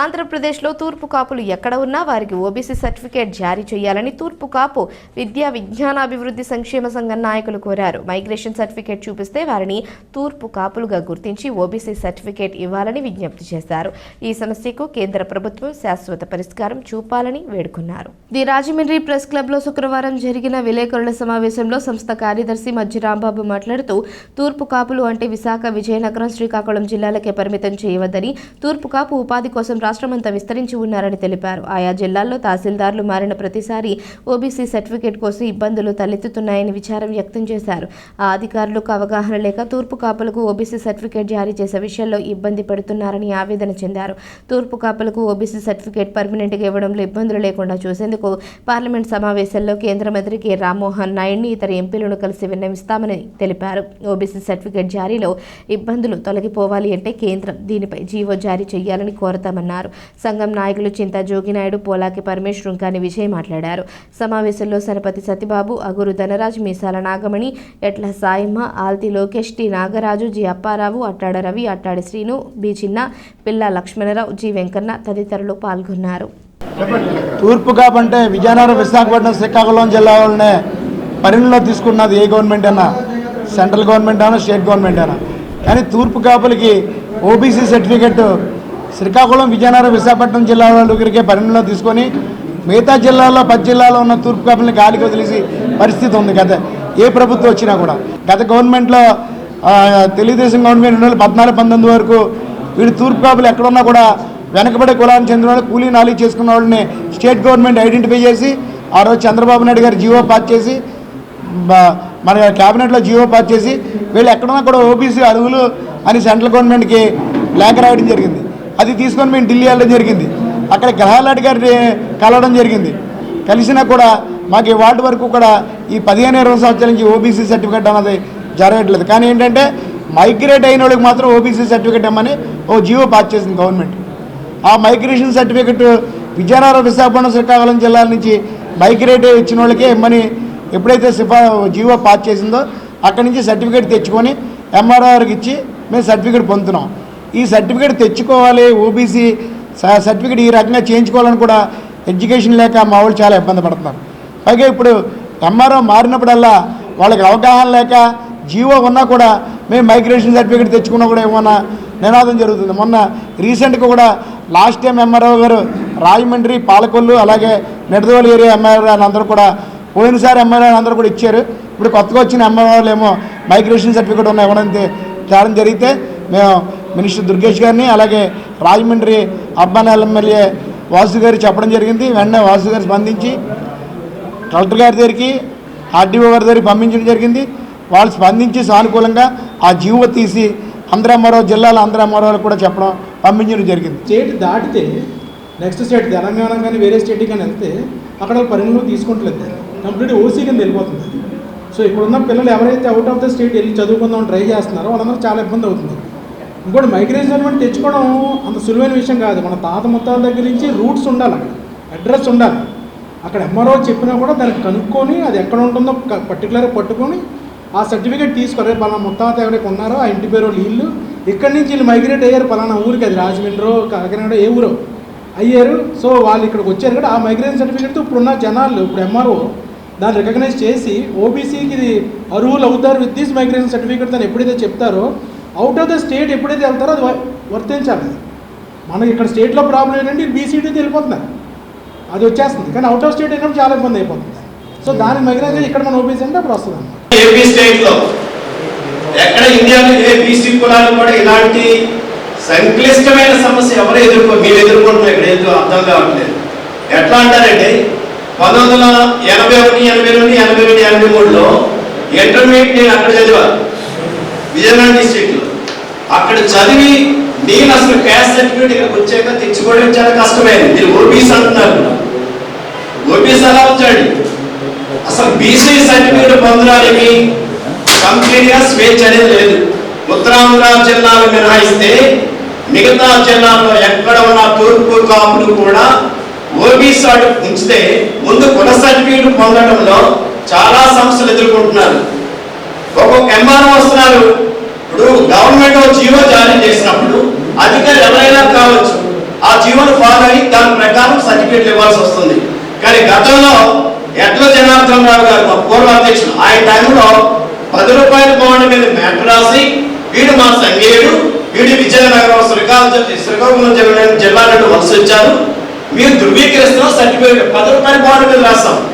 ఆంధ్రప్రదేశ్లో తూర్పు కాపులు ఎక్కడ ఉన్నా వారికి ఓబీసీ సర్టిఫికేట్ జారీ చేయాలని తూర్పు కాపు విద్యా విజ్ఞానాభివృద్ధి సంక్షేమ సంఘం నాయకులు కోరారు. మైగ్రేషన్ సర్టిఫికేట్ చూపిస్తే వారిని తూర్పు కాపులుగా గుర్తించి ఓబీసీ సర్టిఫికేట్ ఇవ్వాలని విజ్ఞప్తి చేశారు. ఈ సమస్యకు కేంద్ర ప్రభుత్వం శాశ్వత పరిష్కారం చూపాలని వేడుకున్నారు. ది రాజమండ్రి ప్రెస్ క్లబ్లో శుక్రవారం జరిగిన విలేకరుల సమావేశంలో సంస్థ కార్యదర్శి మధ్య రాంబాబు మాట్లాడుతూ తూర్పు కాపులు అంటే విశాఖ విజయనగరం శ్రీకాకుళం జిల్లాలకే పరిమితం చేయవద్దని తూర్పు కాపు ఉపాధి కోసం రాష్ట్రమంతా విస్తరించి ఉన్నారని తెలిపారు. ఆయా జిల్లాల్లో తహసీల్దార్లు మారిన ప్రతిసారి ఓబీసీ సర్టిఫికేట్ కోసం ఇబ్బందులు తలెత్తుతున్నాయని విచారం వ్యక్తం చేశారు. ఆ అధికారులకు అవగాహన లేక తూర్పు కాపులకు ఓబీసీ సర్టిఫికేట్ జారీ చేసే విషయంలో ఇబ్బంది పడుతున్నారని ఆవేదన చెందారు. తూర్పు కాపులకు ఓబీసీ సర్టిఫికేట్ పర్మనెంట్గా ఇవ్వడంలో ఇబ్బందులు లేకుండా చూసేందుకు పార్లమెంట్ సమావేశంలో కేంద్ర మంత్రి కె. రామ్మోహన్ నాయుడిని ఇతర ఎంపీలను కలిసి విన్నవిస్తామని తెలిపారు. ఓబీసీ సర్టిఫికేట్ జారీలో ఇబ్బందులు తొలగిపోవాలి అంటే కేంద్రం దీనిపై జీవో జారీ చేయాలని కోరతామని అన్నారు. సంఘం నాయకులు చింత జోగినాయుడు పోలాకి పరమేష్ రుంకాని విజయ్ మాట్లాడారు. సమావేశంలో Sanapathi Satibabu Aguru Dhanaraj Meesala Nagamani Etla Saiamma Althi Lokesh T Nagaraju G Apparao Attada Ravi Attadi Srinu B Chinna Pilla Lakshmanarao G Venkanna తదితరులు పాల్గొన్నారు. తూర్పు అంటే విజయనగరం విశాఖపట్నం శ్రీకాకుళం జిల్లాలోనే పరిణిలో తీసుకున్నది ఏ గవర్నమెంట్ అయినా? సెంట్రల్ గవర్నమెంట్ అయినా స్టేట్ గవర్నమెంట్ అయినా? కానీ తూర్పు కాపులకి ఓబీసీ సర్టిఫికెట్ శ్రీకాకుళం విజయనగరం విశాఖపట్నం జిల్లాలో దగ్గరికే పరిణిలో తీసుకొని మిగతా జిల్లాల్లో పది జిల్లాలో ఉన్న తూర్పు కాపుల్ని గాలికి వదిలేసి పరిస్థితి ఉంది గత ఏ ప్రభుత్వం వచ్చినా కూడా. గత గవర్నమెంట్లో తెలుగుదేశం గవర్నమెంట్ రెండు వేల పద్నాలుగు పంతొమ్మిది వరకు వీడు తూర్పు కాపులు ఎక్కడున్నా కూడా వెనకబడే కులానికి చెందిన వాళ్ళు కూలీ నాలీ చేసుకున్న వాళ్ళని స్టేట్ గవర్నమెంట్ ఐడెంటిఫై చేసి ఆ రోజు చంద్రబాబు నాయుడు గారు జీవో పాస్ చేసి మన క్యాబినెట్లో జీవో పాస్ చేసి వీళ్ళు ఎక్కడున్నా కూడా ఓబీసీ అర్హులు అని సెంట్రల్ గవర్నమెంట్కి లేఖ రాయడం జరిగింది. అది తీసుకొని మేము ఢిల్లీ వెళ్ళడం జరిగింది. అక్కడ గ్రహాలాడి గారిని కలవడం జరిగింది. కలిసినా కూడా మాకు ఈ వార్డు వరకు కూడా ఈ పదిహేను ఇరవై సంవత్సరాల నుంచి ఓబీసీ సర్టిఫికేట్ అన్నది జరగట్లేదు. కానీ ఏంటంటే మైగ్రేట్ అయిన వాళ్ళకి మాత్రం ఓబీసీ సర్టిఫికేట్ ఇమ్మని ఓ జీవో పాస్ చేసింది గవర్నమెంట్. ఆ మైగ్రేషన్ సర్టిఫికెట్ విజయనగరం విశాఖపట్నం శ్రీకాకుళం జిల్లాల నుంచి మైగ్రేట్ ఇచ్చిన వాళ్ళకే ఇమ్మని ఎప్పుడైతే సిఫా జీవో పాస్ చేసిందో అక్కడి నుంచి సర్టిఫికేట్ తెచ్చుకొని ఎంఆర్ఓ గారికి ఇచ్చి మేము సర్టిఫికేట్ పొందుతున్నాం. ఈ సర్టిఫికేట్ తెచ్చుకోవాలి ఓబీసీ సర్టిఫికేట్ ఈ రకంగా చేయించుకోవాలని కూడా ఎడ్యుకేషన్ లేక మా వాళ్ళు చాలా ఇబ్బంది పడుతున్నారు. పైగా ఇప్పుడు ఎంఆర్ఓ మారినప్పుడల్లా వాళ్ళకి అవగాహన లేక జీవో ఉన్నా కూడా మేము మైగ్రేషన్ సర్టిఫికేట్ తెచ్చుకున్నా కూడా ఏమన్నా నినాదం జరుగుతుంది. మొన్న రీసెంట్గా కూడా లాస్ట్ టైం ఎంఆర్ఓ గారు రాజమండ్రి పాలకొల్లు అలాగే నెడదోలు ఏరియా ఎంఆర్ఓ అందరూ కూడా పోయినసారి ఎంఆర్ఓ అందరూ కూడా ఇచ్చారు. ఇప్పుడు కొత్తగా వచ్చిన ఎంఆర్ఓలు ఏమో మైగ్రేషన్ సర్టిఫికేట్ ఉన్న ఇవ్వడం తేడం జరిగితే మేము మినిస్టర్ దుర్గేష్ గారిని అలాగే రాజమండ్రి అర్బన్ ఎమ్మెల్యే వాసు గారు చెప్పడం జరిగింది. వెంటనే వాసు గారు స్పందించి కలెక్టర్ గారి దగ్గరికి ఆర్డీఓ గారి దగ్గరికి పంపించడం జరిగింది. వాళ్ళు స్పందించి సానుకూలంగా ఆ జీవో తీసి ఆంధ్రమరో జిల్లాల ఆంధ్రమరోలు కూడా చెప్పడం పంపించడం జరిగింది. స్టేట్ దాటితే నెక్స్ట్ స్టేట్ తెలంగాణ కానీ వేరే స్టేట్కి కానీ వెళ్తే అక్కడ పరిగణలో తీసుకుంటలేదు కంప్లీట్ ఓసీ కింద వెళ్ళిపోతుంది సో ఇప్పుడున్న పిల్లలు ఎవరైతే అవుట్ ఆఫ్ ద స్టేట్ వెళ్ళి చదువుకుందాం ట్రై చేస్తున్నారో వాళ్ళందరూ చాలా ఇబ్బంది అవుతుంది. ఇంకోటి మైగ్రేషన్ అంటే తెచ్చుకోవడం అంత సులువైన విషయం కాదు. మన తాత ముత్తాల దగ్గర నుంచి రూట్స్ ఉండాలి అక్కడ. అడ్రస్ ఉండాలి. అక్కడ ఎంఆర్ఓ చెప్పినా కూడా దాన్ని కనుక్కొని అది ఎక్కడ ఉంటుందో పర్టికులర్గా పట్టుకొని ఆ సర్టిఫికేట్ తీసుకొని పలానా ముత్తాత ఎవరైతే ఉన్నారో ఆ ఇంటి పేరు వీళ్ళు ఇక్కడి నుంచి వీళ్ళు మైగ్రేట్ అయ్యారు? పలానా ఊరికి అది రాజమండ్రి కాకినాడ ఏ ఊరో అయ్యారు. సో వాళ్ళు ఇక్కడికి వచ్చారు కదా ఆ మైగ్రేషన్ సర్టిఫికేట్తో ఇప్పుడున్న జనాలు ఇప్పుడు ఎంఆర్ఓ దాన్ని రికగ్నైజ్ చేసి ఓబీసీకి ఇది అర్హులు అవుతారు విత్ దిస్ మైగ్రేషన్ సర్టిఫికేట్ దాన్ని ఎప్పుడైతే చెప్తారో అవుట్ ఆఫ్ ద స్టేట్ ఎప్పుడైతే వెళ్తారో అది వర్తించాలి. మనకి ఇక్కడ స్టేట్లో ప్రాబ్లం ఏంటంటే బీసీడీ వెళ్ళిపోతున్నారు అది వచ్చేస్తుంది. కానీ అవుట్ ఆఫ్ స్టేట్ అయినప్పుడు చాలా ఇబ్బంది అయిపోతుంది. సో దానికి మైగ్రేషన్ ఇక్కడ మన ఓబీసీ అంటే అప్పుడు వస్తుంది ఏపీ స్టేట్లో ఎక్కడ ఇండియాలో ఏ బీసీ కులాలు కూడా ఇలాంటి సంక్లిష్టమైన సమస్య ఎవరు ఎదుర్కో మీరు ఎదుర్కొంటున్నారు ఇక్కడ ఏదో అర్థం కావట్లేదు. ఎట్లా అంటారంటే పంతొమ్మిది వందల ఎనభై ఒకటి ఎనభై రెండు ఎనభై రెండు ఎనభై మూడులో ఇంటర్మీడియట్ నేను అక్కడ చదివాను విజయనగరం డిస్ట్రిక్ట్లో. అక్కడ చదివి నేను అసలు క్యాస్ట్ సర్టిఫికేట్ ఇక్కడికి వచ్చాక తెచ్చుకోవడం చాలా కష్టమైంది. మీరు ఓబీసీ అంటున్నారు ఓబీసీ అలా వచ్చాడు. అసలు బీసీ సర్టిఫికేట్ పొందడానికి కంప్లీట్గా స్వేచ్ఛ అనేది లేదు. ఉత్తరాంధ్ర జిల్లాలు మినహాయిస్తే మిగతా జిల్లాల్లో ఎక్కడ ఉన్న తూర్పు కాపులు కూడా ఓబీసీ వాడు ఉంచితే ముందు కుల సర్టిఫికేట్ పొందడంలో చాలా సమస్యలు ఎదుర్కొంటున్నారు. ఒక్కొక్క ఎంఆర్ఓ వస్తున్నారు. ఇప్పుడు గవర్నమెంట్ జీవో జారీ చేసినప్పుడు అధికారులు ఎవరైనా కావచ్చు ఆ జీవోను ఫాలో అయ్యి దాని ప్రకారం సర్టిఫికేట్లు ఇవ్వాల్సి వస్తుంది. కానీ గతంలో ఎట్ల జనార్దన్ రావు గారు మా పూర్వ అధ్యక్షులు ఆయన టైంలో పది రూపాయల బాండ్ మీద మ్యాటర్ రాసి వీడు మా సంఘీయుడు వీడు విజయనగరం శ్రీకాకుళం శ్రీకాకుళం జిల్లా జిల్లా నుండి వలస వచ్చారు. మీరు ధృవీకరిస్తున్న సర్టిఫికేట్ పది రూపాయల బాండ్ మీద రాస్తాం.